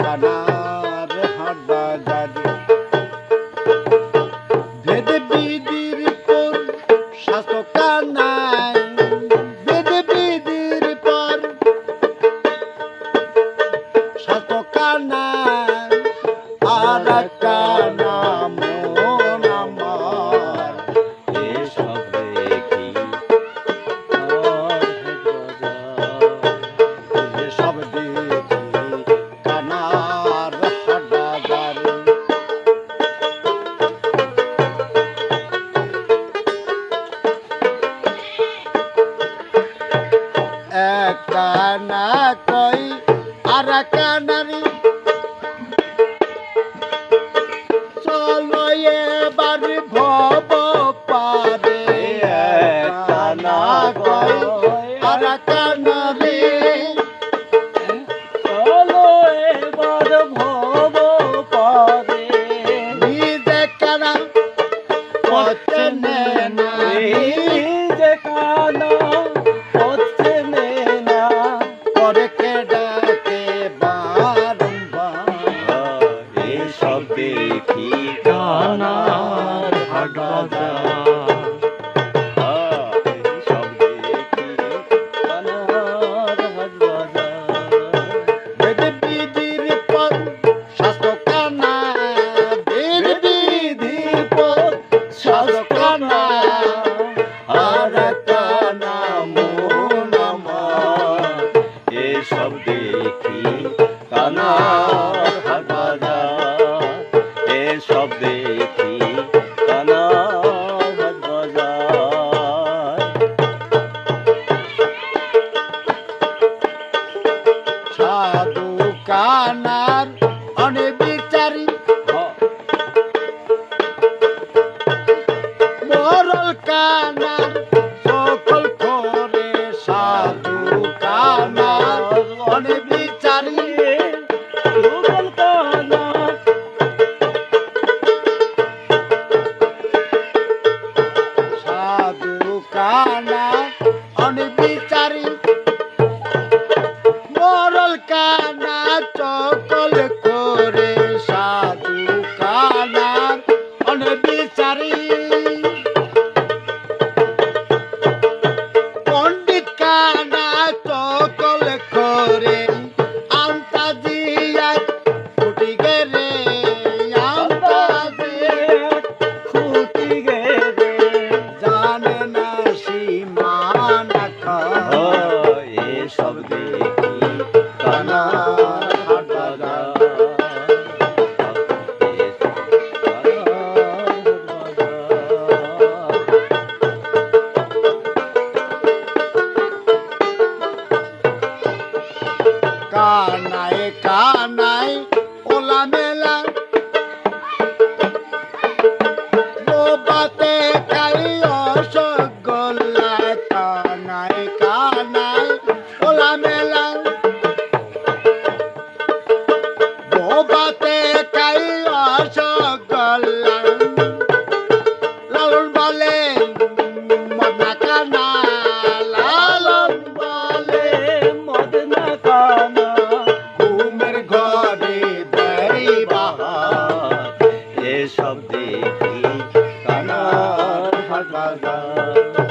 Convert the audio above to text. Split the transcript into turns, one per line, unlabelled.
কানার হাড্ডা জারি ভেদ বিদির পর স্বাস্থ্য কানায় ভেদ বিদির পর স্বাস্থ্য কানায় এক কানা কই আর কানারি কানার অনেক বিচারি মরল কানার সকল করে সাধু কানার অনেক বিচারি সাধু কানার অনেক বিচারি Morol Canal.
চর Magadá.